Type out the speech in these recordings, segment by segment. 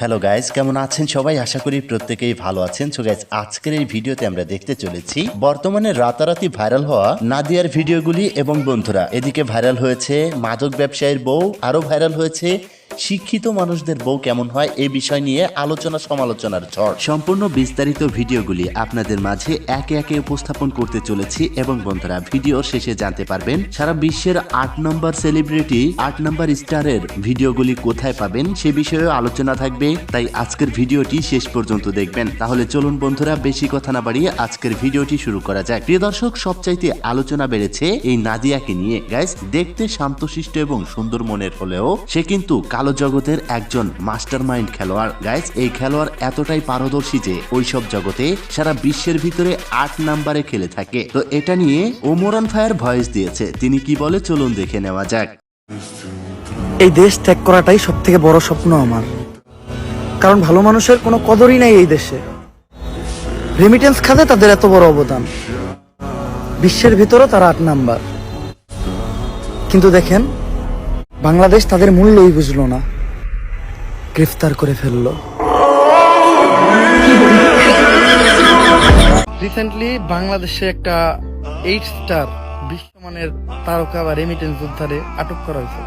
Hello guys কেমন আছেন সবাই? আশা করি প্রত্যেকেই ভালো আছেন। সো গাইজ আজকের এই ভিডিওতে আমরা দেখতে চলেছি বর্তমানে রাতারাতি ভাইরাল হওয়া নাদিয়ার ভিডিওগুলি এবং বন্ধুরা। এদিকে ভাইরাল হয়েছে মাদক ব্যবসায়ীর বউ, আরও ভাইরাল হয়েছে শিক্ষিত মানুষদের বউ কেমন হয় এই বিষয় নিয়ে আলোচনা সমালোচনার ঝড়। সম্পূর্ণ বিস্তারিত ভিডিওগুলি আপনাদের মাঝে একে একে উপস্থাপন করতে চলেছি এবং বন্ধুরা, ভিডিও শেষে জানতে পারবেন সারা বিশ্বের আট নম্বর সেলিব্রিটি আট নম্বর স্টারের ভিডিওগুলি কোথায় পাবেন সে বিষয়েও আলোচনা থাকবে। তাই আজকের ভিডিওটি শেষ পর্যন্ত দেখবেন। তাহলে চলুন বন্ধুরা, বেশি কথা না বাড়িয়ে আজকের ভিডিওটি শুরু করা যাক। প্রিয় দর্শক, সবচাইতে আলোচনা বেড়েছে এই নাদিয়াকে নিয়ে। গাইস দেখতে শান্তশিষ্ট এবং সুন্দর মনের হলেও সে কিন্তু কালো জগতের একজন মাস্টার মাইন্ড খেলোয়াড়। গাইস এই খেলোয়াড় এতটাই পারদর্শী যে ওইসব জগতে সারা বিশ্বের ভিতরে আট নাম্বারে খেলে থাকে। তো এটা নিয়ে ওমরান ফায়ার ভয়েস দিয়েছে। তিনি কি বলে চলুন দেখে নেওয়া যাক। এই দেশ ত্যাগ করাটাই সব থেকে বড় স্বপ্ন আমার। কারণ ভালো মানুষের কোনো কদরই নাই এই দেশে। রেমিটেন্স খাতে তাদের এত বড় অবদান। বিশ্বের ভিতরে তারা আট নাম্বার। কিন্তু দেখেন বাংলাদেশ তাদের মূল্যই বুঝলো না। গ্রেফতার করে ফেলল। রিসেন্টলি বাংলাদেশে একটা এইট স্টার বিশ্বমানের তারকা বা রেমিটেন্স যোদ্ধারে আটক করা হয়েছে।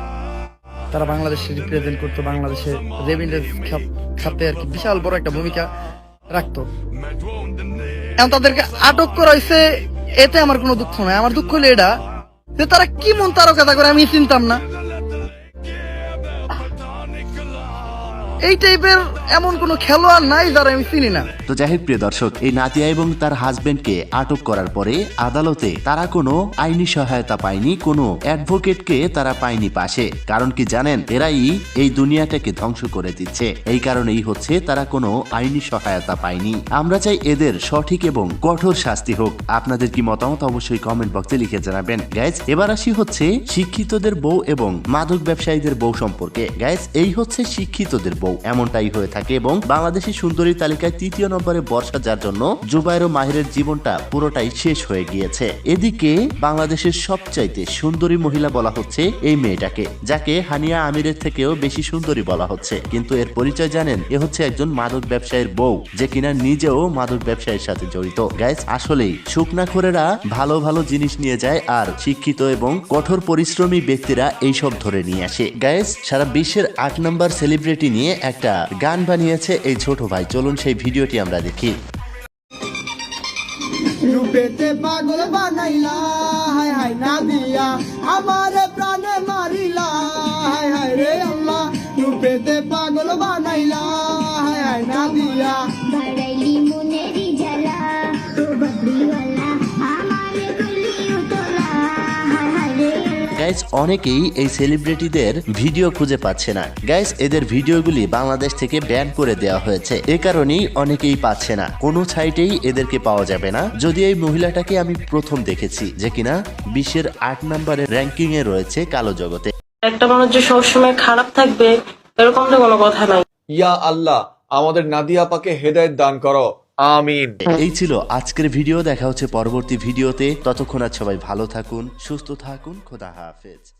তারা বাংলাদেশে রিপ্রেজেন্ট করতো, বাংলাদেশে রেমিটেন্স খাতে আর কি বিশাল বড় একটা ভূমিকা রাখতো। এখন তাদেরকে আটক করা হয়েছে, এতে আমার কোনো দুঃখ নাই। আমার দুঃখ হলো এটা যে তারা কি মন তারকা তারকাতা করে আমি চিনতাম না। এই টাইপের এমন কোন খেলোয়াড় নাই যারা আমি চিনি না। তো হোক, প্রিয় দর্শক, এই নাদিয়া এবং তার হাজবেন্ডকে আটক করার পরে আদালতে তারা কোনো আইনি সহায়তা পায়নি, কোনো অ্যাডভোকেটকে তারা পায়নি পাশে। কারণ কি জানেন, এরাই এই দুনিয়াটাকে ধ্বংস করে দিচ্ছে। এই কারণেই হচ্ছে তারা কোনো আইনি সহায়তা পায়নি। আমরা চাই এদের সঠিক এবং কঠোর শাস্তি হোক। আপনাদের কি মতামত অবশ্যই কমেন্ট বক্সে লিখে জানাবেন। গাইজ এবার আসি হচ্ছে শিক্ষিতদের বউ এবং মাদক ব্যবসায়ীদের বউ সম্পর্কে। গাইজ এই হচ্ছে শিক্ষিতদের বউ। এমনটাই হয়ে থাকে এবং বাংলাদেশি সুন্দরী তালিকায় তৃতীয় নম্বরে বর্ষা, যার জন্য জুবাইর ও মাহিরের জীবনটা পুরোটাই শেষ হয়ে গিয়েছে। এদিকে বাংলাদেশের সবচাইতে সুন্দরী মহিলা বলা হচ্ছে এই মেয়েটাকে, যাকে হানিয়া আমিরের থেকেও বেশি সুন্দরী বলা হচ্ছে। কিন্তু এর পরিচয় জানেন, এ হচ্ছে একজন মাদক ব্যবসায়ীর বউ, যে কিনা নিজেও মাদক ব্যবসায়ীর সাথে জড়িত। গাইস, আসলেই শুকনাখোরেরা ভালো ভালো জিনিস নিয়ে যায় আর শিক্ষিত এবং কঠোর পরিশ্রমী ব্যক্তিরা এইসব ধরে নিয়ে আসে। গাইস, সারা বিশ্বের আট নম্বর সেলিব্রিটি নিয়ে একটা গান বানিয়েছে এই ছোট ভাই। চলুন সেই ভিডিওটি আমরা দেখি। রূপেতে পাগল বানাইলা, হায় হায় না দিয়া আমার প্রাণে মারিলা, হায় হায় রে আল্লাহ। রূপেতে পাগল বানাইলা গাইস অনেকেই এই সেলিব্রিটিদের ভিডিও খুঁজে পাচ্ছে না। গাইস এদের ভিডিওগুলি বাংলাদেশ থেকে ব্যান করে দেওয়া হয়েছে। এ কারণেই অনেকেই পাচ্ছে না। কোনো সাইটেই এদেরকে পাওয়া যাবে না। যদি এই মহিলাটাকে আমি প্রথম দেখেছি যে কিনা বিশ্বের আট নম্বরের র্যাঙ্কিং এ রয়েছে কালো জগতে। একটা মানুষ যে সবসময় খারাপ থাকবে এরকম তো কোনো কথা নাই। ইয়া আল্লাহ আমাদের নাদিয়া পাকে হেদায়েত দান করো। আমিন। এই ছিল আজকের ভিডিও। দেখা হচ্ছে পরবর্তী ভিডিওতে। ততক্ষণ আর সবাই ভালো থাকুন, সুস্থ থাকুন। খোদা হাফেজ।